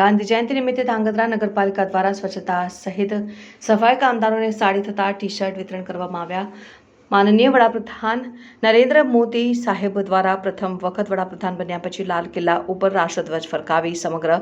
ગાંધી જયંતિ નિમિત્તે ધાંગધ્રા નગરપાલિકા દ્વારા સ્વચ્છતા સહિત સફાઈ કામદારોને સાડી થતા ટી શર્ટ વિતરણ કરવામાં આવ્યા. માનનીય વડાપ્રધાન નરેન્દ્ર મોદી સાહેબ દ્વારા પ્રથમ વખત વડાપ્રધાન બન્યા પછી લાલ કિલ્લા ઉપર રાષ્ટ્રધ્વજ ફરકાવી સમગ્ર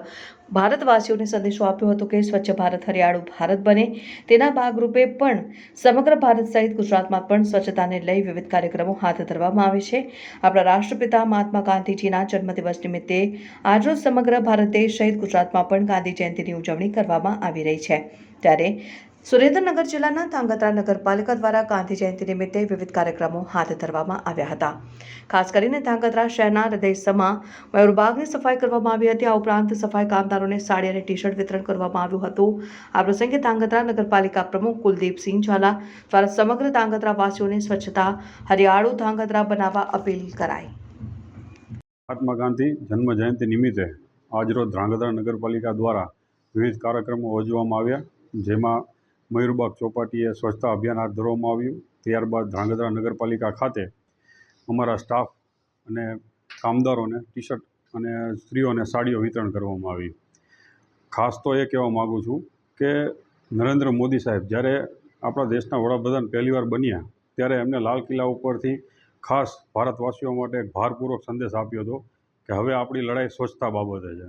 ભારતવાસીઓને સંદેશો આપ્યો હતો કે સ્વચ્છ ભારત, હરિયાળું ભારત બને. તેના ભાગરૂપે પણ સમગ્ર ભારત સહિત ગુજરાતમાં પણ સ્વચ્છતાને લઈ વિવિધ કાર્યક્રમો હાથ ધરવામાં આવે છે. આપણા રાષ્ટ્રપિતા મહાત્મા ગાંધીજીના જન્મદિવસ નિમિત્તે આજરોજ સમગ્ર ભારત દેશ સહિત ગુજરાતમાં પણ ગાંધી જયંતિની ઉજવણી કરવામાં આવી રહી છે. ત્યારે સુરેન્દ્રનગર જિલ્લાના ધાંગધ્રા નગરપાલિકા દ્વારા ગાંધી જયંતિ નિમિત્તે વિવિધ કાર્યક્રમો હાથ ધરવામાં આવ્યા હતા. ખાસ કરીને ધાંગધ્રા શહેરના હૃદયસમાં મયુરબાગની સફાઈ કરવામાં આવી હતી. આ ઉપરાંત સફાઈ કામદારોને સાડી અને ટી શર્ટ વિતરણ કરવામાં આવ્યું હતું. આ પ્રસંગે ધાંગધ્રા નગરપાલિકા પ્રમુખ કુલદીપસિંહ ઝાલા દ્વારા સમગ્ર ધાંગધ્રા વાસીઓને સ્વચ્છતા, હરિયાળું ધાંગધ્રા બનાવવા અપીલ કરાઈ. મહાત્મા ગાંધી જન્મ જયંતિ નિમિત્તે આજરોજ ધ્રાંગધ્રા નગરપાલિકા દ્વારા વિવિધ કાર્યક્રમો યોજવામાં આવ્યા, જેમાં મયુરબાગ ચોપાટીએ સ્વચ્છતા અભિયાન હાથ ધરવામાં આવ્યું. ત્યારબાદ ધ્રાંગધ્રા નગરપાલિકા ખાતે અમારા સ્ટાફ અને કામદારોને ટી શર્ટ અને સ્ત્રીઓને સાડીઓ વિતરણ કરવામાં આવી. ખાસ તો એ કહેવા માગું છું કે નરેન્દ્ર મોદી સાહેબ જ્યારે આપણા દેશના વડાપ્રધાન પહેલીવાર બન્યા, ત્યારે એમને લાલ કિલ્લા ઉપરથી ખાસ ભારતવાસીઓ માટે એક ભારપૂર્વક સંદેશ આપ્યો હતો કે હવે આપણી લડાઈ સ્વચ્છતા બાબતે છે.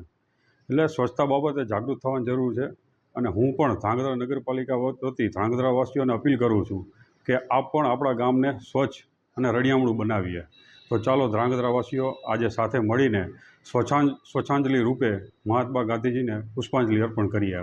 એટલે સ્વચ્છતા બાબતે જાગૃત થવાની જરૂર છે. અને હું પણ ધ્રાંગધ્રા નગરપાલિકા વતી ધ્રાંગધ્રાવાસીઓને અપીલ કરું છું કે આપ પણ આપણા ગામને સ્વચ્છ અને રળિયામણું બનાવીએ. તો ચાલો ધ્રાંગધ્રાવાસીઓ આજે સાથે મળીને સ્વચ્છાં સ્વચ્છાંજલિ રૂપે મહાત્મા ગાંધીજીને પુષ્પાંજલિ અર્પણ કરીએ